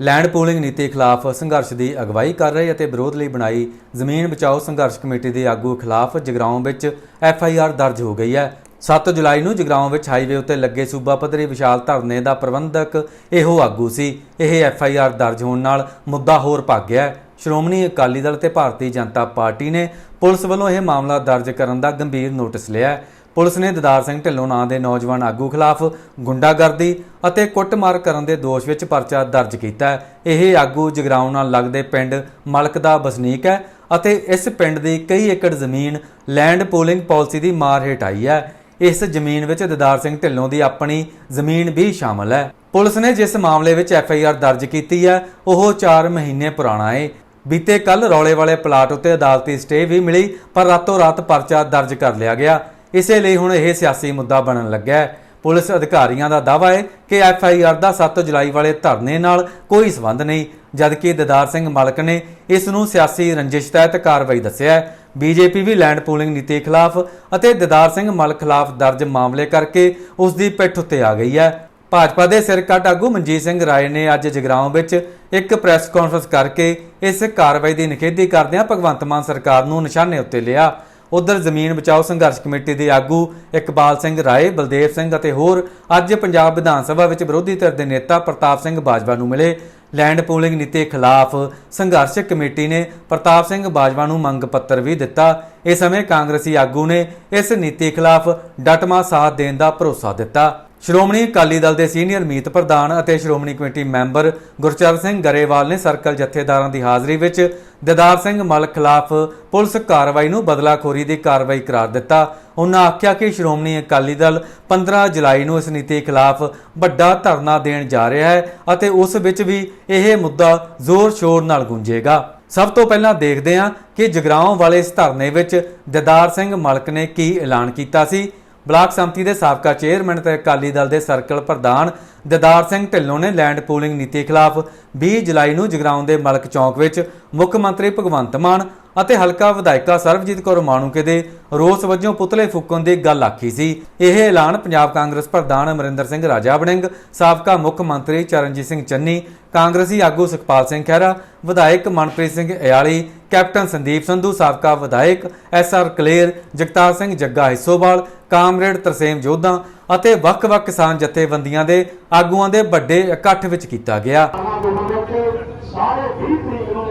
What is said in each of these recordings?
Land pooling ਨੀਤੀ ਖਿਲਾਫ ਸੰਘਰਸ਼ ਦੀ ਅਗਵਾਈ ਕਰ ਰਹੇ ਅਤੇ ਵਿਰੋਧ ਲਈ ਬਣਾਈ ਜ਼ਮੀਨ ਬਚਾਓ ਸੰਘਰਸ਼ ਕਮੇਟੀ ਦੇ ਆਗੂ ਖਿਲਾਫ ਜਗਰਾਉਂ ਵਿੱਚ ਐਫ ਆਈ ਆਰ ਦਰਜ ਹੋ ਗਈ ਹੈ। 7 ਜੁਲਾਈ ਨੂੰ ਜਗਰਾਉਂ ਵਿੱਚ ਹਾਈਵੇ ਉੱਤੇ ਲੱਗੇ ਸੂਬਾ ਪੱਧਰੀ ਵਿਸ਼ਾਲ ਧਰਨੇ ਦਾ ਪ੍ਰਬੰਧਕ ਇਹੋ ਆਗੂ ਸੀ। ਇਹ ਐਫ ਆਈ ਆਰ ਦਰਜ ਹੋਣ ਨਾਲ ਮੁੱਦਾ ਹੋਰ ਭੱਗ ਗਿਆ ਸ਼੍ਰੋਮਣੀ ਅਕਾਲੀ ਦਲ ਤੇ ਭਾਰਤੀ ਜਨਤਾ ਪਾਰਟੀ ਨੇ ਪੁਲਿਸ ਵੱਲੋਂ ਇਹ ਮਾਮਲਾ ਦਰਜ ਕਰਨ ਦਾ ਗੰਭੀਰ ਨੋਟਿਸ ਲਿਆ ਹੈ। ਪੁਲਿਸ ਨੇ ਦਦਾਰ ਸਿੰਘ ਢਿੱਲੋਂ ਨਾਂ ਦੇ ਨੌਜਵਾਨ ਆਗੂ ਖਿਲਾਫ ਗੁੰਡਾਗਰਦੀ ਅਤੇ ਕੁੱਟਮਾਰ ਕਰਨ ਦੇ ਦੋਸ਼ ਵਿੱਚ ਪਰਚਾ ਦਰਜ ਕੀਤਾ ਹੈ। ਇਹ ਆਗੂ ਜਗਰਾਉਂ ਨਾਲ ਲੱਗਦੇ ਪਿੰਡ ਮਲਕ ਦਾ ਵਸਨੀਕ ਹੈ ਅਤੇ ਇਸ ਪਿੰਡ ਦੀ ਕਈ ਏਕੜ ਜ਼ਮੀਨ ਲੈਂਡ ਪੂਲਿੰਗ ਪਾਲਿਸੀ ਦੀ ਮਾਰ ਹੇਠ ਆਈ ਹੈ। ਇਸ ਜ਼ਮੀਨ ਵਿੱਚ ਦਦਾਰ ਸਿੰਘ ਢਿੱਲੋਂ ਦੀ ਆਪਣੀ ਜ਼ਮੀਨ ਵੀ ਸ਼ਾਮਲ ਹੈ। ਪੁਲਿਸ ਨੇ ਜਿਸ ਮਾਮਲੇ ਵਿੱਚ ਐਫ ਆਈ ਆਰ ਦਰਜ ਕੀਤੀ ਹੈ, ਉਹ 4 ਮਹੀਨੇ ਪੁਰਾਣਾ ਹੈ ਬੀਤੇ ਕੱਲ ਰੌਲੇ ਵਾਲੇ ਪਲਾਟ ਉੱਤੇ ਅਦਾਲਤੀ ਸਟੇ ਵੀ ਮਿਲੀ, ਪਰ ਰਾਤੋਂ ਰਾਤ ਪਰਚਾ ਦਰਜ ਕਰ ਲਿਆ ਗਿਆ। ਇਸੇ ਲਈ ਹੁਣ ਇਹ ਸਿਆਸੀ ਮੁੱਦਾ ਬਣਨ ਲੱਗਾ ਹੈ। ਪੁਲਿਸ ਅਧਿਕਾਰੀਆਂ ਦਾ ਦਾਅਵਾ ਹੈ ਕਿ ਐਫ ਆਈ ਆਰ ਦਾ 7 ਜੁਲਾਈ ਵਾਲੇ ਧਰਨੇ ਨਾਲ ਕੋਈ ਸਬੰਧ ਨਹੀਂ, ਜਦਕਿ ਦਦਾਰ ਸਿੰਘ ਮਲਕ ਨੇ ਇਸ ਨੂੰ ਸਿਆਸੀ ਰੰਜਿਸ਼ ਤਹਿਤ ਕਾਰਵਾਈ ਦੱਸਿਆ ਹੈ। ਬੀਜੇਪੀ ਵੀ ਲੈਂਡ ਪੂਲਿੰਗ ਨੀਤੀ ਖਿਲਾਫ ਅਤੇ ਦਦਾਰ ਸਿੰਘ ਮਲਕ ਖਿਲਾਫ ਦਰਜ ਮਾਮਲੇ ਕਰਕੇ ਉਸ ਦੀ ਪਿੱਠ ਉੱਤੇ ਆ ਗਈ ਹੈ। ਭਾਜਪਾ ਦੇ ਸਿਰਕੱਢ ਆਗੂ ਮਨਜੀਤ ਸਿੰਘ ਰਾਏ ਨੇ ਅੱਜ ਜਗਰਾਉਂ ਵਿੱਚ ਇੱਕ ਪ੍ਰੈਸ ਕਾਨਫਰੰਸ ਕਰਕੇ ਇਸ ਕਾਰਵਾਈ ਦੀ ਨਿਖੇਧੀ ਕਰਦਿਆਂ ਭਗਵੰਤ ਮਾਨ ਸਰਕਾਰ ਨੂੰ ਨਿਸ਼ਾਨੇ ਉੱਤੇ ਲਿਆ। ਉਧਰ ਜ਼ਮੀਨ ਬਚਾਓ ਸੰਘਰਸ਼ ਕਮੇਟੀ ਦੇ ਆਗੂ ਇਕਬਾਲ ਸਿੰਘ ਰਾਏ, ਬਲਦੇਵ ਸਿੰਘ ਅਤੇ ਹੋਰ ਅੱਜ ਪੰਜਾਬ ਵਿਧਾਨ ਸਭਾ ਵਿੱਚ ਵਿਰੋਧੀ ਧਿਰ ਦੇ ਨੇਤਾ ਪ੍ਰਤਾਪ ਸਿੰਘ ਬਾਜਵਾ ਨੂੰ ਮਿਲੇ। ਲੈਂਡ ਪੂਲਿੰਗ ਨੀਤੀ ਖਿਲਾਫ ਸੰਘਰਸ਼ ਕਮੇਟੀ ਨੇ ਪ੍ਰਤਾਪ ਸਿੰਘ ਬਾਜਵਾ ਨੂੰ ਮੰਗ ਪੱਤਰ ਵੀ ਦਿੱਤਾ। ਇਸ ਸਮੇਂ ਕਾਂਗਰਸੀ ਆਗੂ ਨੇ ਇਸ ਨੀਤੀ ਖਿਲਾਫ ਡਟਮਾ ਸਾਥ ਦੇਣ ਦਾ ਭਰੋਸਾ ਦਿੱਤਾ। ਸ਼੍ਰੋਮਣੀ ਅਕਾਲੀ ਦਲ ਦੇ ਸੀਨੀਅਰ ਮੀਤ ਪ੍ਰਧਾਨ ਅਤੇ ਸ਼੍ਰੋਮਣੀ ਕਮੇਟੀ ਮੈਂਬਰ ਗੁਰਚਰਨ ਸਿੰਘ ਗਰੇਵਾਲ ਨੇ ਸਰਕਲ ਜਥੇਦਾਰਾਂ ਦੀ ਹਾਜ਼ਰੀ ਵਿੱਚ ਦਦਾਰ ਸਿੰਘ ਮਲਕ ਖਿਲਾਫ ਪੁਲਿਸ ਕਾਰਵਾਈ ਨੂੰ ਬਦਲਾਖੋਰੀ ਦੀ ਕਾਰਵਾਈ ਕਰਾਰ ਦਿੱਤਾ। ਉਹਨਾਂ ਆਖਿਆ ਕਿ ਸ਼੍ਰੋਮਣੀ ਅਕਾਲੀ ਦਲ 15 ਜੁਲਾਈ ਨੂੰ ਇਸ ਨੀਤੀ ਖਿਲਾਫ ਵੱਡਾ ਧਰਨਾ ਦੇਣ ਜਾ ਰਿਹਾ ਹੈ ਅਤੇ ਉਸ ਵਿੱਚ ਵੀ ਇਹ ਮੁੱਦਾ ਜ਼ੋਰ ਸ਼ੋਰ ਨਾਲ ਗੂੰਜੇਗਾ। ਸਭ ਤੋਂ ਪਹਿਲਾਂ ਦੇਖਦੇ ਹਾਂ ਕਿ ਜਗਰਾਉਂ ਵਾਲੇ ਇਸ ਧਰਨੇ ਵਿੱਚ ਦਦਾਰ ਸਿੰਘ ਮਲਕ ਨੇ ਕੀ ਐਲਾਨ ਕੀਤਾ ਸੀ। ਬਲਾਕ ਸੰਮਤੀ ਦੇ ਸਾਬਕਾ ਚੇਅਰਮੈਨ ਤੇ ਅਕਾਲੀ ਦਲ ਦੇ ਸਰਕਲ ਪ੍ਰਧਾਨ ਦਦਾਰ ਸਿੰਘ ਢਿੱਲੋਂ ਨੇ ਲੈਂਡ ਪੂਲਿੰਗ ਨੀਤੀ ਖਿਲਾਫ 20 ਜੁਲਾਈ ਨੂੰ ਜਗਰਾਉਂ ਦੇ ਮਲਕ ਚੌਂਕ ਵਿੱਚ ਮੁੱਖ ਮੰਤਰੀ ਭਗਵੰਤ ਮਾਨ ਅਤੇ ਹਲਕਾ ਵਿਧਾਇਕਾ ਸਰਬਜੀਤ ਕੌਰ ਮਾਣੂਕੇ ਦੇ ਰੋਸ ਵਜੋਂ ਪੁਤਲੇ ਫੂਕਣ ਦੀ ਗੱਲ ਆਖੀ ਸੀ। ਇਹ ਐਲਾਨ ਪੰਜਾਬ ਕਾਂਗਰਸ ਪ੍ਰਧਾਨ ਅਮਰਿੰਦਰ ਸਿੰਘ ਰਾਜਾ ਵੜਿੰਗ ਸਾਬਕਾ ਮੁੱਖ ਮੰਤਰੀ ਚਰਨਜੀਤ ਸਿੰਘ ਚੰਨੀ, ਕਾਂਗਰਸੀ ਆਗੂ ਸੁਖਪਾਲ ਸਿੰਘ ਖਹਿਰਾ, ਵਿਧਾਇਕ ਮਨਪ੍ਰੀਤ ਸਿੰਘ ਇਆਲੀ ਕੈਪਟਨ ਸੰਦੀਪ ਸੰਧੂ, ਸਾਬਕਾ ਵਿਧਾਇਕ S R Kaler, Jagtar Singh Jagga Hissowal comrade Tarsem Jodha ਅਤੇ ਵੱਖ-ਵੱਖ ਕਿਸਾਨ ਜਥੇਬੰਦੀਆਂ ਦੇ ਆਗੂਆਂ ਦੇ ਵੱਡੇ ਇਕੱਠ ਵਿੱਚ ਕੀਤਾ ਗਿਆ ਆਵਾਂ ਦੇ ਵਿੱਚ ਸਾਰੇ 20 ਤਰੀਕ ਨੂੰ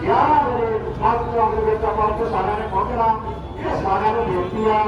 11 ਵਜੇ ਮਾਸਟਰਾਂ ਦੇ ਵਿੱਚ ਆਪਾਂ ਉੱਥੇ ਸਾਰਿਆਂ ਨੇ ਪਹੁੰਚਣਾ ਇਹ ਸਾਰਿਆਂ ਨੂੰ ਬੇਨਤੀ ਆ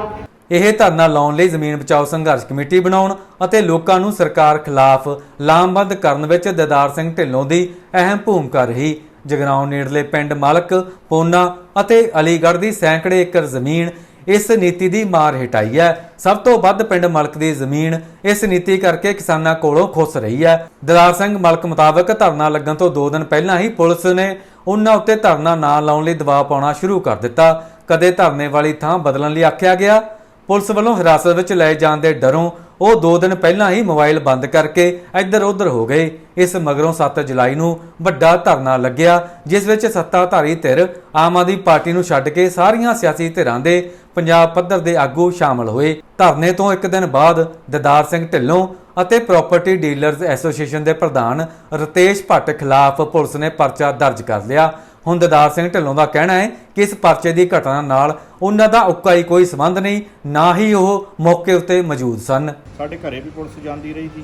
ਇਹ ਧਰਨਾ ਲਾਉਣ ਲਈ ਜ਼ਮੀਨ ਬਚਾਓ ਸੰਘਰਸ਼ ਕਮੇਟੀ ਬਣਾਉਣ ਅਤੇ ਲੋਕਾਂ ਨੂੰ ਸਰਕਾਰ ਖਿਲਾਫ ਲਾਮਬੰਦ ਕਰਨ ਵਿੱਚ ਦਦਾਰ ਸਿੰਘ ਢਿੱਲੋਂ ਦੀ ਅਹਿਮ ਭੂਮਿਕਾ ਰਹੀ। ਜਗਰਾਉਂ ਨੇੜਲੇ ਪਿੰਡ ਮਾਲਕ, ਪੋਨਾ ਅਤੇ ਅਲੀਗੜ੍ਹ ਦੀ ਸੈਂਕੜੇ ਏਕੜ ਜ਼ਮੀਨ ਇਸ ਨੀਤੀ ਦੀ ਮਾਰ ਹਟਾਈ ਹੈ। ਸਭ ਤੋਂ ਵੱਧ ਪਿੰਡ ਮਲਕ ਦੀ ਜ਼ਮੀਨ ਇਸ ਨੀਤੀ ਕਰਕੇ ਕਿਸਾਨਾਂ ਕੋਲੋਂ ਖੁੱਸ ਰਹੀ ਹੈ। ਦਦਾਰ ਸਿੰਘ ਮਲਕ ਮੁਤਾਬਕ ਧਰਨਾ ਲੱਗਣ ਤੋਂ 2 ਦਿਨ ਪਹਿਲਾਂ ਹੀ ਪੁਲਿਸ ਨੇ ਉਹਨਾਂ ਉੱਤੇ ਧਰਨਾ ਨਾ ਲਾਉਣ ਲਈ ਦਬਾਅ ਪਾਉਣਾ ਸ਼ੁਰੂ ਕਰ ਦਿੱਤਾ। ਕਦੇ ਧਰਨੇ ਵਾਲੀ ਥਾਂ ਬਦਲਣ ਲਈ ਆਖਿਆ ਗਿਆ। ਪੁਲਿਸ ਵੱਲੋਂ ਹਿਰਾਸਤ ਵਿੱਚ ਲਏ ਜਾਣ ਦੇ ਡਰੋਂ ਉਹ 2 ਦਿਨ ਪਹਿਲਾਂ ਹੀ ਮੋਬਾਈਲ ਬੰਦ ਕਰਕੇ ਇੱਧਰ ਉੱਧਰ ਹੋ ਗਏ। ਇਸ ਮਗਰੋਂ 7 ਜੁਲਾਈ ਨੂੰ ਵੱਡਾ ਧਰਨਾ ਲੱਗਿਆ, ਜਿਸ ਵਿੱਚ ਸੱਤਾਧਾਰੀ ਧਿਰ ਆਮ ਆਦਮੀ ਪਾਰਟੀ ਨੂੰ ਛੱਡ ਕੇ ਸਾਰੀਆਂ ਸਿਆਸੀ ਧਿਰਾਂ ਦੇ ਪੰਜਾਬ ਪੱਧਰ ਦੇ ਆਗੂ ਸ਼ਾਮਲ ਹੋਏ। ਧਰਨੇ ਤੋਂ ਇੱਕ ਦਿਨ ਬਾਅਦ ਦਦਾਰ ਸਿੰਘ ਢਿੱਲੋਂ ਅਤੇ ਪ੍ਰਾਪਰਟੀ ਡੀਲਰਜ਼ ਐਸੋਸੀਏਸ਼ਨ ਦੇ ਪ੍ਰਧਾਨ ਰਤੇਸ਼ ਭੱਟ ਖਿਲਾਫ ਪੁਲਿਸ ਨੇ ਪਰਚਾ ਦਰਜ ਕਰ ਲਿਆ। ਹੁਣ ਦਦਾਰ ਸਿੰਘ ਢਿੱਲੋਂ ਦਾ ਕਹਿਣਾ ਹੈ ਕਿ ਇਸ ਪਰਚੇ ਦੀ ਘਟਨਾ ਨਾਲ ਉਹਨਾਂ ਦਾ ਉੱਕਾ ਹੀ ਕੋਈ ਸੰਬੰਧ ਨਹੀਂ, ਨਾ ਹੀ ਉਹ ਮੌਕੇ ਉੱਤੇ ਮੌਜੂਦ ਸਨ। ਸਾਡੇ ਘਰੇ ਵੀ ਪੁਲਿਸ ਜਾਂਦੀ ਰਹੀ ਜੀ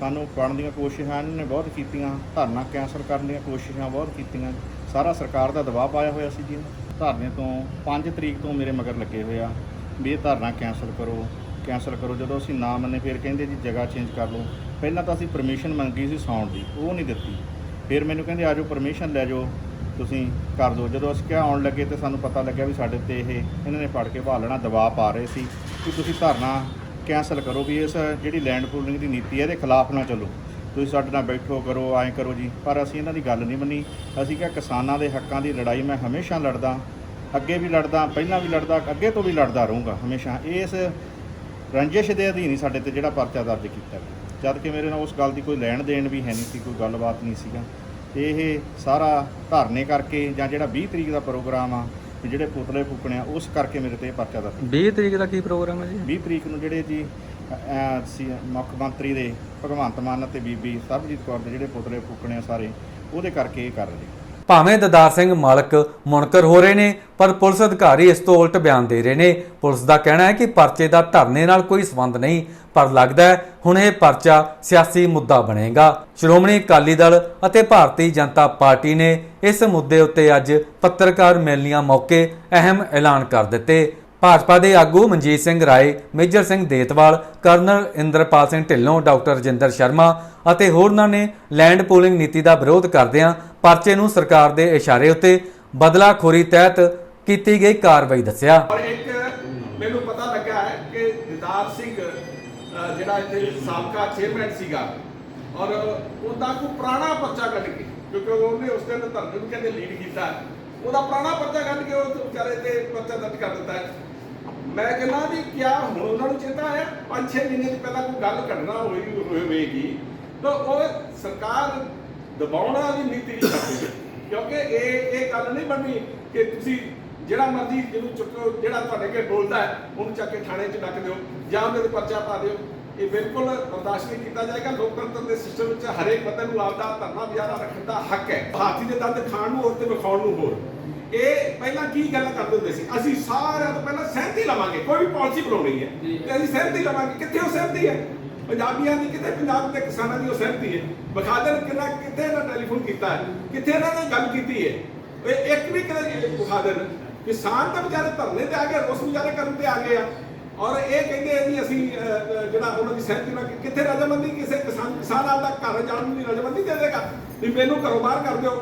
ਸਾਨੂੰ ਫੜਨ ਦੀਆਂ ਕੋਸ਼ਿਸ਼ਾਂ ਇਹਨਾਂ ਨੇ ਬਹੁਤ ਕੀਤੀਆਂ। ਧਰਨਾ ਕੈਂਸਲ ਕਰਨ ਦੀਆਂ ਕੋਸ਼ਿਸ਼ਾਂ ਬਹੁਤ ਕੀਤੀਆਂ। ਸਾਰਾ ਸਰਕਾਰ ਦਾ ਦਬਾਅ ਪਾਇਆ ਹੋਇਆ ਸੀ ਜੀ। ਧਰਨੇ ਤੋਂ 5 ਤਰੀਕ ਤੋਂ ਮੇਰੇ ਮਗਰ ਲੱਗੇ ਹੋਏ ਆ ਵੀ ਇਹ ਧਰਨਾ ਕੈਂਸਲ ਕਰੋ ਕੈਂਸਲ ਕਰੋ। ਜਦੋਂ ਅਸੀਂ ਨਾ ਮੰਨੇ, ਫਿਰ ਕਹਿੰਦੇ ਜੀ ਜਗ੍ਹਾ ਚੇਂਜ ਕਰ ਲਓ। ਪਹਿਲਾਂ ਤਾਂ ਅਸੀਂ ਪਰਮਿਸ਼ਨ ਮੰਗੀ ਸੀ ਸੌਣ ਦੀ, ਉਹ ਨਹੀਂ ਦਿੱਤੀ। ਫਿਰ ਮੈਨੂੰ ਕਹਿੰਦੇ ਆਜੋ ਪਰਮਿਸ਼ਨ ਲੈ ਜਾਓ, ਤੁਸੀਂ ਕਰ ਦਿਓ। ਜਦੋਂ ਅਸੀਂ ਕਿਹਾ ਆਉਣ ਲੱਗੇ ਤੇ ਸਾਨੂੰ ਪਤਾ ਲੱਗਿਆ ਵੀ ਸਾਡੇ ਤੇ ਇਹ, ਇਹਨਾਂ ਨੇ ਫੜ ਕੇ ਭਾਲਣਾ ਦਬਾਅ ਪਾ ਰਹੇ ਸੀ ਕਿ ਤੁਸੀਂ ਧਰਨਾ ਕੈਂਸਲ ਕਰੋ ਵੀ ਇਸ ਜਿਹੜੀ ਲੈਂਡ ਪੂਲਿੰਗ ਦੀ ਨੀਤੀ ਹੈ, ਇਹਦੇ ਖਿਲਾਫ ਨਾ ਚੱਲੋ। ਤੁਸੀਂ ਸਾਡੇ ਨਾਲ ਬੈਠੋ ਕਰੋ ਐਂ ਕਰੋ ਜੀ। ਪਰ ਅਸੀਂ ਇਹਨਾਂ ਦੀ ਗੱਲ ਨਹੀਂ ਮੰਨੀ। ਅਸੀਂ ਕਿਹਾ ਕਿਸਾਨਾਂ ਦੇ ਹੱਕਾਂ ਦੀ ਲੜਾਈ ਮੈਂ ਹਮੇਸ਼ਾ ਲੜਦਾ ਅੱਗੇ ਵੀ ਲੜਦਾ ਪਹਿਲਾਂ ਵੀ ਲੜਦਾ ਅੱਗੇ ਤੋਂ ਵੀ ਲੜਦਾ ਰਹੂੰਗਾ ਹਮੇਸ਼ਾ। ਇਸ ਰੰਜਿਸ਼ ਦੇ ਅਧੀਨ ਹੀ ਸਾਡੇ ਤੇ ਜਿਹੜਾ ਪਰਚਾ ਦਰਜ ਕੀਤਾ ਗਿਆ। ਜਦ ਕਿ ਮੇਰੇ ਨਾਲ ਉਸ ਗੱਲ ਦੀ ਕੋਈ ਲੈਣ ਦੇਣ ਵੀ ਹੈ ਨਹੀਂ ਸੀ ਕੋਈ ਗੱਲਬਾਤ ਨਹੀਂ ਸੀਗਾ। ਇਹ ਸਾਰਾ ਧਰਨੇ ਕਰਕੇ ਜਾਂ ਜਿਹੜਾ 20 ਤਰੀਕ ਦਾ ਪ੍ਰੋਗਰਾਮ ਆ ਜਿਹੜੇ ਪੁਤਲੇ ਫੂਕਣੇ ਆ ਉਸ ਕਰਕੇ ਮੇਰੇ ਤੇ ਇਹ ਪਰਚਾ ਦਰਜ 20 ਤਰੀਕ ਦਾ ਕੀ ਪ੍ਰੋਗਰਾਮ ਹੈ ਜੀ? 20 ਤਰੀਕ ਨੂੰ ਜਿਹੜੇ ਜੀ ਸੀ ਮੁੱਖ ਮੰਤਰੀ ਦੇ ਭਗਵੰਤ ਮਾਨ ਅਤੇ ਬੀਬੀ ਸਰਬਜੀਤ ਕੌਰ ਦੇ ਜਿਹੜੇ ਪੁਤਲੇ ਫੂਕਣੇ ਆ ਸਾਰੇ, ਉਹਦੇ ਕਰਕੇ ਇਹ ਕਰ ਰਹੇ। ਭਾਵੇਂ ਦਦਾਰ ਸਿੰਘ ਮਾਲਕ ਮੁਨਕਰ ਹੋ ਰਹੇ ਨੇ, ਪਰ ਪੁਲਿਸ ਅਧਿਕਾਰੀ ਇਸ ਤੋਂ ਉਲਟ ਬਿਆਨ ਦੇ ਰਹੇ ਨੇ। ਪੁਲਿਸ ਦਾ ਕਹਿਣਾ ਹੈ ਕਿ ਪਰਚੇ ਦਾ ਧਰਨੇ ਨਾਲ ਕੋਈ ਸੰਬੰਧ ਨਹੀਂ, ਪਰ ਲੱਗਦਾ ਹੈ ਹੁਣ ਇਹ ਪਰਚਾ ਸਿਆਸੀ ਮੁੱਦਾ ਬਣੇਗਾ। ਸ਼੍ਰੋਮਣੀ ਅਕਾਲੀ ਦਲ ਅਤੇ ਭਾਰਤੀ ਜਨਤਾ ਪਾਰਟੀ ਨੇ ਇਸ ਮੁੱਦੇ ਉੱਤੇ ਅੱਜ ਪੱਤਰਕਾਰ ਮਿਲਨੀਆਂ ਮੌਕੇ ਅਹਿਮ ਐਲਾਨ ਕਰ ਦਿੱਤੇ। ਭਾਜਪਾ ਦੇ ਆਗੂ Manjit Singh Rai Major Singh Detwal colonel Inderpal Singh Dhillon doctor Rajinder Sharma ਅਤੇ ਹੋਰਨਾਂ ਨੇ ਲੈਂਡ ਪੂਲਿੰਗ ਨੀਤੀ ਦਾ ਵਿਰੋਧ ਕਰਦਿਆਂ ਪਰਚੇ ਨੂੰ ਸਰਕਾਰ ਦੇ ਇਸ਼ਾਰੇ ਉੱਤੇ ਬਦਲਾਖੋਰੀ ਤਹਿਤ ਕੀਤੀ ਗਈ ਕਾਰਵਾਈ ਦੱਸਿਆ। ਔਰ ਇੱਕ ਮੈਨੂੰ ਪਤਾ ਲੱਗਾ ਹੈ ਕਿ ਦਿਦਾਰ ਸਿੰਘ ਅ, ਜਿਹੜਾ ਇੱਥੇ ਸਾਬਕਾ ਚੇਅਰਮੈਨ ਸੀਗਾ ਔਰ ਉਹਦਾ ਕੋਈ ਪੁਰਾਣਾ ਪਰਚਾ ਕੱਢ ਕੇ ਕਿਉਂਕਿ ਉਹਨੇ ਉਸ ਦਿਨ ਧਰਨੇ ਨੂੰ ਕਹਿੰਦੇ ਲੀਡ ਕੀਤਾ। ਉਹਦਾ ਪੁਰਾਣਾ ਪਰਚਾ ਕੱਢ ਕੇ ਉਹ ਵਿਚਾਰੇ ਤੇ ਪਰਚਾ ਦਰਜ ਕਰ ਦਿੱਤਾ ਹੈ। ਮੈਂ ਕਹਿੰਦਾ ਵੀ ਕਿਆ ਹੁਣ ਉਹਨਾਂ ਨੂੰ ਚੇਤਾ ਆਇਆ? 5-6 ਮਹੀਨੇ ਦੀ ਪਹਿਲਾਂ ਕੋਈ ਗੱਲ ਘਟਨਾ ਹੋਈ, ਹੋਵੇਗੀ। ਤਾਂ ਉਹ ਸਰਕਾਰ ਦਬਾਉਣਾ ਦੀ ਨੀਤੀ ਨਹੀਂ ਕਰਦੀ ਕਿਉਂਕਿ ਇਹ ਇਹ ਗੱਲ ਨਹੀਂ ਬਣਨੀ ਕਿ ਤੁਸੀਂ ਜਿਹੜਾ ਮਰਜ਼ੀ ਜਿਹਨੂੰ ਚੁੱਕੋ, ਜਿਹੜਾ ਤੁਹਾਡੇ ਅੱਗੇ ਬੋਲਦਾ ਹੈ, ਉਹਨੂੰ ਚੱਕ ਕੇ ਥਾਣੇ 'ਚ ਡੱਕ ਦਿਓ ਜਾਂ ਉਹਦੇ ਤੇ ਪਰਚਾ ਪਾ ਦਿਓ। ਇਹ ਬਿਲਕੁਲ ਬਰਦਾਸ਼ਤ ਨਹੀਂ ਕੀਤਾ ਜਾਏਗਾ। ਲੋਕਤੰਤਰ ਦੇ ਸਿਸਟਮ ਵਿੱਚ ਹਰੇਕ ਬੰਦੇ ਨੂੰ ਆਪਦਾ ਧਰਨਾ ਬਿਆਨਾ ਰੱਖਣ ਦਾ ਹੱਕ ਹੈ। ਹਾਥੀ ਦੇ ਦੰਦ ਖਾਣ ਨੂੰ ਹੋਰ ਤੇ ਵਿਖਾਉਣ ਨੂੰ ਹੋਰ। ਇਹ ਪਹਿਲਾਂ ਕੀ ਗੱਲ ਕਰਦੇ ਹੁੰਦੇ ਸੀ? ਅਸੀਂ ਸਾਰਿਆਂ ਤੋਂ ਪਹਿਲਾਂ ਸਹਿਮਤੀ ਲਵਾਂਗੇ ਕੋਈ ਵੀ ਪਾਲਿਸੀ ਬਣਾਉਣੀ ਹੈ। ਤੇ ਅਸੀਂ ਸਹਿਮਤੀ ਲਵਾਂਗੇ ਕਿੱਥੇ ਉਹ ਸਹਿਮਤੀ ਹੈ? ਪੰਜਾਬੀਆਂ ਦੀ ਕਿਤੇ ਪੰਜਾਬ ਦੇ ਕਿਸਾਨਾਂ ਦੀ ਉਹ ਸਹਿਮਤੀ ਹੈ। ਬਖਾਦਰ ਕਿੰਨਾ ਕਿੱਥੇ ਇਹਨਾਂ ਟੈਲੀਫੋਨ ਕੀਤਾ ਹੈ? ਕਿੱਥੇ ਇਹਨਾਂ ਨੇ ਗੱਲ ਕੀਤੀ ਹੈ? ਇਹ ਇੱਕ ਵੀ ਕਦੇ ਬਖਾਦਰ। ਕਿਸਾਨ ਤਾਂ ਵਿਚਾਰੇ ਧਰਨੇ ਤੇ ਆ ਗਏ ਰੋਸ ਵਿਚਾਰੇ ਕਰਨ ਤੇ ਆ ਗਏ ਆ। ਔਰ ਇਹ ਕਹਿੰਦੇ ਆ ਵੀ ਅਸੀਂ ਜਿਹੜਾ ਉਹਨਾਂ ਦੀ ਸਹਿਮਤੀ ਨਾਲ ਕਿੱਥੇ ਰਜਾਮੰਦੀ ਕਿਸੇ ਕਿਸਾਨ ਕਿਸਾਨ ਆਪਦਾ ਘਰ ਜਾਣ ਨੂੰ ਨਹੀਂ ਰਜਾਮੰਦੀ ਦੇ ਦੇਗਾ। ਵੀ ਮੈਨੂੰ ਘਰੋਂ ਬਾਹਰ ਕਰ ਦਿਓ।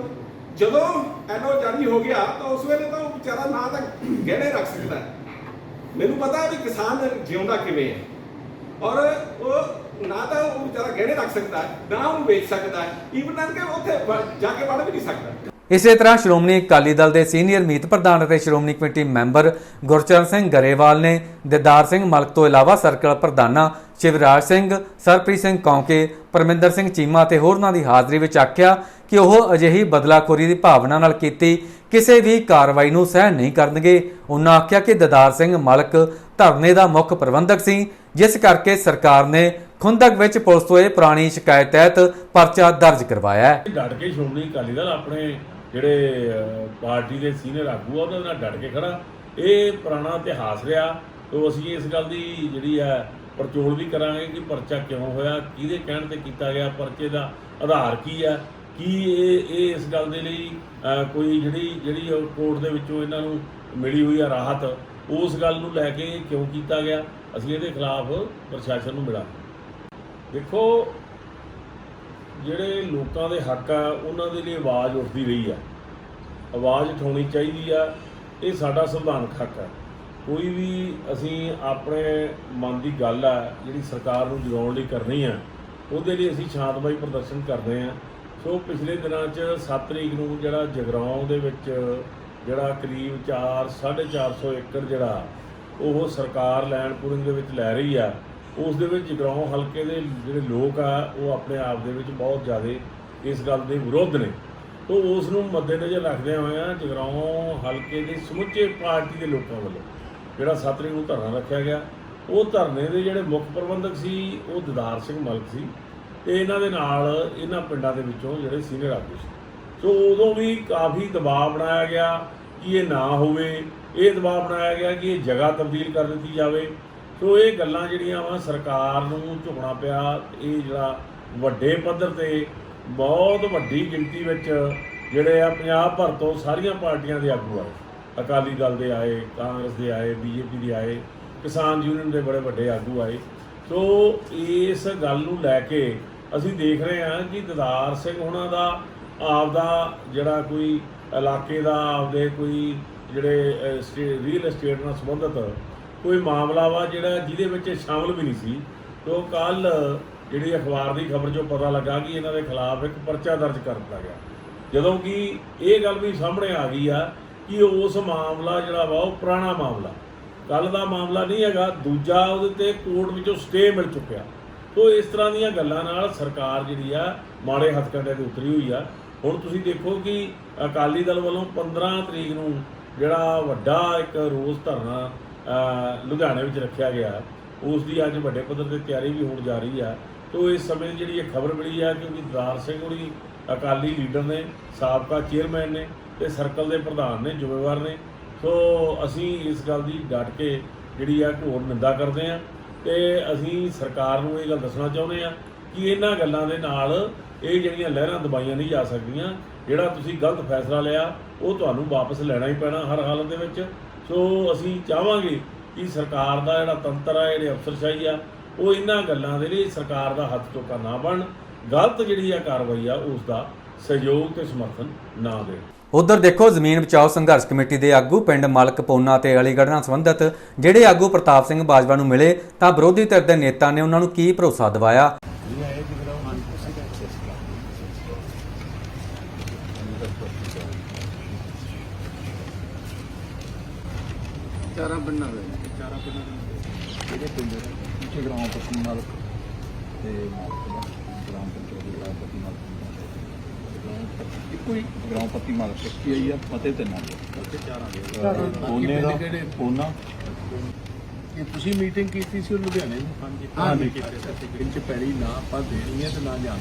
ਜਦੋਂ ਐਨਓ ਜਾਰੀ ਹੋ ਗਿਆ ਤਾਂ ਉਸ ਵੇਲੇ ਤਾਂ ਉਹ ਵਿਚਾਰਾ ਨਾ ਤਾਂ ਗਹਿਣੇ ਰੱਖ ਸਕਦਾ ਮੈਨੂੰ ਪਤਾ ਵੀ ਕਿਸਾਨ ਜਿਉਂਦਾ ਕਿਵੇਂ ਹੈ। ਔਰ ਉਹ ਨਾ ਤਾਂ ਉਹ ਵਿਚਾਰਾ ਗਹਿਣੇ ਰੱਖ ਸਕਦਾ ਨਾ ਉਹਨੂੰ ਵੇਚ ਸਕਦਾ ਹੈ। ਈਵਨ ਕਿ ਉੱਥੇ ਜਾ ਕੇ ਵੜ ਵੀ ਨਹੀਂ ਸਕਦਾ। ਇਸੇ ਤਰ੍ਹਾਂ ਸ਼੍ਰੋਮਣੀ ਅਕਾਲੀ ਦਲ ਦੇ ਸੀਨੀਅਰ ਮੀਤ ਪ੍ਰਧਾਨ ਅਤੇ ਸ਼੍ਰੋਮਣੀ ਕਮੇਟੀ ਮੈਂਬਰ ਗੁਰਚਰਨ ਸਿੰਘ ਗਰੇਵਾਲ ਨੇ ਦਿਦਾਰ ਸਿੰਘ ਮਲਕ ਤੋਂ ਇਲਾਵਾ ਸਰਕਲ ਪ੍ਰਧਾਨਾਂ ਸ਼ਿਵਰਾਜ ਸਿੰਘ, ਸਰਪ੍ਰੀਤ ਸਿੰਘ ਕੌਂਕੇ, ਪਰਮਿੰਦਰ ਸਿੰਘ ਚੀਮਾ ਤੇ ਹੋਰਨਾਂ ਦੀ ਹਾਜ਼ਰੀ ਵਿੱਚ ਆਖਿਆ ਕਿ ਉਹ ਅਜਿਹੀ ਬਦਲਾਖੋਰੀ ਦੀ ਭਾਵਨਾ ਨਾਲ ਕੀਤੀ ਕਿਸੇ ਵੀ ਕਾਰਵਾਈ ਨੂੰ ਸਹਿਣ ਨਹੀਂ ਕਰਨਗੇ। ਉਹਨਾਂ ਆਖਿਆ ਕਿ ਦਿਦਾਰ ਸਿੰਘ ਮਲਕ ਧਰਨੇ ਦਾ ਮੁੱਖ ਪ੍ਰਬੰਧਕ ਸੀ, ਜਿਸ ਕਰਕੇ ਸਰਕਾਰ ਨੇ ਖੁੰਦਕ ਵਿੱਚ ਪੁਲਿਸ ਤੋਂ ਇਹ ਪੁਰਾਣੀ ਸ਼ਿਕਾਇਤ ਤਹਿਤ ਪਰਚਾ ਦਰਜ ਕਰਵਾਇਆ ਹੈ। ਡਟ ਕੇ ਸ਼੍ਰੋਮਣੀ ਅਕਾਲੀ ਦਲ ਆਪਣੇ ਜਿਹੜੇ ਪਾਰਟੀ ਦੇ ਸੀਨੀਅਰ ਆਗੂ ਆ, ਉਹਨਾਂ ਨਾਲ ਡਟ ਕੇ ਖੜਾ ਇਹ ਪੁਰਾਣਾ ਇਤਿਹਾਸ ਰਿਹਾ, ਤੋਂ ਅਸੀਂ ਇਸ ਗੱਲ ਦੀ ਜਿਹੜੀ ਹੈ ਪਰਚੋਲ ਵੀ ਕਰਾਂਗੇ ਕਿ ਪਰਚਾ ਕਿਉਂ ਹੋਇਆ, ਕਿਹਦੇ ਕਹਿਣ ਤੇ ਕੀਤਾ ਗਿਆ, ਪਰਚੇ ਦਾ ਆਧਾਰ ਕੀ ਹੈ, ਕੀ ਇਹ ਇਹ ਇਸ ਗੱਲ ਦੇ ਲਈ ਕੋਈ ਜਿਹੜੀ ਜਿਹੜੀ ਉਹ ਕੋਰਟ ਦੇ ਵਿੱਚੋਂ ਇਹਨਾਂ ਨੂੰ ਮਿਲੀ ਹੋਈ ਆ ਰਾਹਤ, ਉਸ ਗੱਲ ਨੂੰ ਲੈ ਕੇ ਕਿਉਂ ਕੀਤਾ ਗਿਆ, ਅਸੀਂ ਇਹਦੇ ਖਿਲਾਫ ਪ੍ਰਸ਼ਾਸਨ ਨੂੰ ਮਿਲਾਂਗੇ। ਦੇਖੋ ਜਿਹੜੇ ਲੋਕਾਂ ਦੇ ਹੱਕ ਆ, ਉਹਨਾਂ ਦੇ ਲਈ ਆਵਾਜ਼ ਉੱਠਦੀ ਰਹੀ ਆ। ਆਵਾਜ਼ ਉਠਾਉਣੀ ਚਾਹੀਦੀ ਆ, ਇਹ ਸਾਡਾ ਸੰਵਿਧਾਨਕ ਹੱਕ ਆ। ਕੋਈ ਵੀ ਅਸੀਂ ਆਪਣੇ ਮਨ ਦੀ ਗੱਲ ਆ, ਜਿਹੜੀ ਸਰਕਾਰ ਨੂੰ ਜਗਾਉਣ ਲਈ ਕਰਨੀ ਆ, ਉਹਦੇ ਲਈ ਅਸੀਂ ਸ਼ਾਂਤਮਈ ਪ੍ਰਦਰਸ਼ਨ ਕਰਦੇ ਆ। ਸੋ ਪਿਛਲੇ ਦਿਨਾਂ 'ਚ 7 ਤਰੀਕ ਨੂੰ ਜਿਹੜਾ ਜਗਰਾਉਂ ਦੇ ਵਿੱਚ ਜਿਹੜਾ ਕਰੀਬ 4 450 ਏਕੜ ਜਿਹੜਾ ਉਹ ਸਰਕਾਰ ਲੈਂਡ ਪੂਰਿੰਗ ਦੇ ਵਿੱਚ ਲੈ ਰਹੀ ਆ। ਉਸ ਦੇ ਵਿੱਚ ਜਗਰਾਉਂ ਹਲਕੇ ਦੇ ਜਿਹੜੇ ਲੋਕ ਆ, ਉਹ ਆਪਣੇ ਆਪ ਦੇ ਵਿੱਚ ਬਹੁਤ ਜ਼ਿਆਦਾ ਇਸ ਗੱਲ ਦੇ ਵਿਰੋਧ ਨੇ। ਤੋਂ ਉਸ ਨੂੰ ਮੱਦੇਨਜ਼ਰ ਰੱਖਦਿਆਂ ਹੋਇਆਂ ਜਗਰਾਉਂ ਹਲਕੇ ਦੇ ਸਮੁੱਚੇ ਪਾਰਟੀ ਦੇ ਲੋਕਾਂ ਵੱਲੋਂ ਜਿਹੜਾ ਸੱਤ ਨੂੰ ਧਰਨਾ ਰੱਖਿਆ ਗਿਆ, ਉਹ ਧਰਨੇ ਦੇ ਜਿਹੜੇ ਮੁੱਖ ਪ੍ਰਬੰਧਕ ਸੀ, ਉਹ ਦਦਾਰ ਸਿੰਘ ਮਲਕ ਸੀ ਤੇ ਇਹਨਾਂ ਦੇ ਨਾਲ ਇਹਨਾਂ ਪਿੰਡਾਂ ਦੇ ਵਿੱਚੋਂ ਜਿਹੜੇ ਸੀਨੀਅਰ ਆਗੂ ਸੀ। ਸੋ ਉਦੋਂ ਵੀ ਕਾਫੀ ਦਬਾਅ ਬਣਾਇਆ ਗਿਆ ਕਿ ਇਹ ਨਾ ਹੋਵੇ, ਇਹ ਦਬਾਅ ਬਣਾਇਆ ਗਿਆ ਕਿ ਇਹ ਜਗ੍ਹਾ ਤਬਦੀਲ ਕਰ ਦਿੱਤੀ ਜਾਵੇ। ਸੋ ਇਹ ਗੱਲਾਂ ਜਿਹੜੀਆਂ ਵਾ ਸਰਕਾਰ ਨੂੰ ਝੁਕਣਾ ਪਿਆ, ਇਹ ਜਿਹੜਾ ਵੱਡੇ ਪੱਧਰ ਤੇ ਬਹੁਤ ਵੱਡੀ ਗਿਣਤੀ ਵਿੱਚ ਜਿਹੜੇ ਆ ਪੰਜਾਬ ਭਰ ਤੋਂ ਸਾਰੀਆਂ ਪਾਰਟੀਆਂ ਦੇ ਆਗੂ ਆਏ। ਅਕਾਲੀ ਦਲ ਦੇ ਆਏ, ਕਾਂਗਰਸ ਦੇ ਆਏ, ਬੀਜੇਪੀ ਦੇ ਆਏ, ਕਿਸਾਨ ਯੂਨੀਅਨ ਦੇ ਬੜੇ ਵੱਡੇ ਆਗੂ ਆਏ। ਸੋ ਇਸ ਗੱਲ ਨੂੰ ਲੈ ਕੇ ਅਸੀਂ ਦੇਖ ਰਹੇ ਹਾਂ ਕਿ ਦਦਾਰ ਸਿੰਘ ਉਹਨਾਂ ਦਾ ਆਪਦਾ ਜਿਹੜਾ ਕੋਈ ਇਲਾਕੇ ਦਾ, ਆਪਦੇ ਕੋਈ ਜਿਹੜੇ ਰੀਅਲ ਏਸਟੇਟ ਨਾਲ ਸੰਬੰਧਿਤ ਕੋਈ ਮਾਮਲਾ ਵਾ ਜਿਹੜਾ ਜਿਹਦੇ ਵਿੱਚ ਇਹ ਸ਼ਾਮਲ ਵੀ ਨਹੀਂ ਸੀ। ਤੋ ਕੱਲ ਜਿਹੜੀ ਅਖਬਾਰ ਦੀ ਖਬਰ 'ਚੋਂ ਪਤਾ ਲੱਗਾ ਕਿ ਇਹਨਾਂ ਦੇ ਖਿਲਾਫ ਇੱਕ ਪਰਚਾ ਦਰਜ ਕਰ ਦਿੱਤਾ ਗਿਆ। ਜਦੋਂ ਕਿ ਇਹ ਗੱਲ ਵੀ ਸਾਹਮਣੇ ਆ ਗਈ ਆ ਕਿ ਉਸ ਮਾਮਲਾ ਜਿਹੜਾ ਵਾ ਉਹ ਪੁਰਾਣਾ ਮਾਮਲਾ। ਕੱਲ ਦਾ ਮਾਮਲਾ ਨਹੀਂ ਹੈਗਾ, ਦੂਜਾ ਉਹਦੇ ਤੇ ਕੋਰਟ ਵਿੱਚੋਂ ਸਟੇ ਮਿਲ ਚੁੱਕਿਆ। ਤੋ ਇਸ ਤਰ੍ਹਾਂ ਦੀਆਂ ਗੱਲਾਂ ਨਾਲ ਸਰਕਾਰ ਜਿਹੜੀ ਆ ਮਾੜੇ ਹੱਥਕੰਡੇ ਤੇ ਉਤਰੀ ਹੋਈ ਆ। ਹੁਣ ਤੁਸੀਂ ਦੇਖੋ ਕਿ ਅਕਾਲੀ ਦਲ ਵੱਲੋਂ 15 ਤਰੀਕ ਨੂੰ ਜਿਹੜਾ ਵੱਡਾ ਇੱਕ ਰੋਸ ਧਰਨਾ ਲੁਧਿਆਣੇ ਵਿੱਚ ਰੱਖਿਆ ਗਿਆ। ਉਸ ਦੀ ਅੱਜ ਵੱਡੇ ਪੱਧਰ ਤੇ ਤਿਆਰੀ ਵੀ ਹੋਣ ਜਾ ਰਹੀ ਆ। ਤੋ ਇਸ ਸਮੇਂ ਜਿਹੜੀ ਇਹ ਖਬਰ ਮਿਲੀ ਆ ਕਿ ਦਿਦਾਰ ਸਿੰਘ ਹੋਰੀ ਅਕਾਲੀ ਲੀਡਰ ਨੇ, ਸਾਬਕਾ ਚੇਅਰਮੈਨ ਨੇ ਤੇ ਸਰਕਲ ਦੇ ਪ੍ਰਧਾਨ ਨੇ, ਜ਼ਿੰਮੇਵਾਰ ਨੇ। ਸੋ ਅਸੀਂ ਇਸ ਗੱਲ ਦੀ ਡਟ ਕੇ ਜਿਹੜੀ ਆ ਘੋਰ ਨਿੰਦਾ ਕਰਦੇ ਆ। ਤੇ ਅਸੀਂ ਸਰਕਾਰ ਨੂੰ ਇਹ ਗੱਲ ਦੱਸਣਾ ਚਾਹੁੰਦੇ ਆ ਕਿ ਇਹਨਾਂ ਗੱਲਾਂ ਦੇ ਨਾਲ ਇਹ ਜਿਹੜੀਆਂ ਲਹਿਰਾਂ ਦਬਾਈਆਂ ਨਹੀਂ ਜਾ ਸਕਦੀਆਂ, ਜਿਹੜਾ ਤੁਸੀਂ ਗਲਤ ਫੈਸਲਾ ਲਿਆ, ਉਹ ਤੁਹਾਨੂੰ ਵਾਪਸ ਲੈਣਾ ਹੀ ਪੈਣਾ ਹਰ ਹਾਲਤ ਦੇ ਵਿੱਚ। ਸੋ ਅਸੀਂ ਚਾਹਾਂਗੇ ਕਿ ਸਰਕਾਰ ਦਾ ਜਿਹੜਾ ਤੰਤਰ ਆ, ਜਿਹੜੇ ਅਫਸਰਸ਼ਾਹੀ ਆ, ਉਹ ਇਹਨਾਂ ਗੱਲਾਂ ਦੇ ਲਈ ਸਰਕਾਰ ਦਾ ਹੱਥ ਟੋਕਾ ਨਾ ਬਣ ਗਲਤ ਜਿਹੜੀ ਆ ਕਾਰਵਾਈ ਆ, ਉਸ ਦਾ ਸਹਿਯੋਗ ਤੇ ਸਮਰਥਨ ਨਾ ਦੇਣ। ਉਧਰ ਦੇਖੋ, ਜ਼ਮੀਨ ਬਚਾਓ ਸੰਘਰਸ਼ ਕਮੇਟੀ ਦੇ ਆਗੂ ਪਿੰਡ ਮਲਕ ਪੋਨਾ ਤੇ ਅਲੀਗੜ੍ਹ ਨਾਲ ਸੰਬੰਧਿਤ ਜਿਹੜੇ ਆਗੂ ਪ੍ਰਤਾਪ ਸਿੰਘ ਬਾਜਵਾ ਨੂੰ ਮਿਲੇ, ਤਾਂ ਵਿਰੋਧੀ ਧਿਰ ਦੇ ਨੇਤਾ ਨੇ ਉਹਨਾਂ ਨੂੰ ਕੀ ਭਰੋਸਾ ਦਿਵਾਇਆ? ਪਿੰਡਾਂ ਦੇ ਚਾਰਾਂ ਪਿੰਡਾਂ ਦੇ ਇਹਦੇ ਪਿੰਡ ਪਿੱਛੇ ਗ੍ਰਾਮ ਪਤੀ ਮਾਲਕ ਤੇ ਮਾਲਕ ਦਾ ਗ੍ਰਾਮ ਪੰਚਾਇਤ ਦੀ ਗ੍ਰਾਮ ਪਤੀ ਮਾਲਕ ਦਾ। ਇੱਕੋ ਹੀ ਗ੍ਰਾਮ ਪਤੀ ਮਾਲਕ ਕੀ ਆਈ ਆ ਫਤਿਹ ਤੇ ਨਾਮ ਫਤਿਹ ਚਾਰਾਂ ਦੇ। ਉਹਨੇ ਦਾ। ਉਹਨਾਂ ਇਹ ਤੁਸੀਂ ਮੀਟਿੰਗ ਕੀਤੀ ਸੀ ਉਹ ਲੁਧਿਆਣੇ ਹਾਂਜੀ ਹਾਂ ਕੀਤੀ ਸੀ ਚ ਪਹਿਲੀ ਨਾ ਆਪਾਂ ਦੇਣੀ ਹੈ ਤੇ ਨਾ ਜਾਣ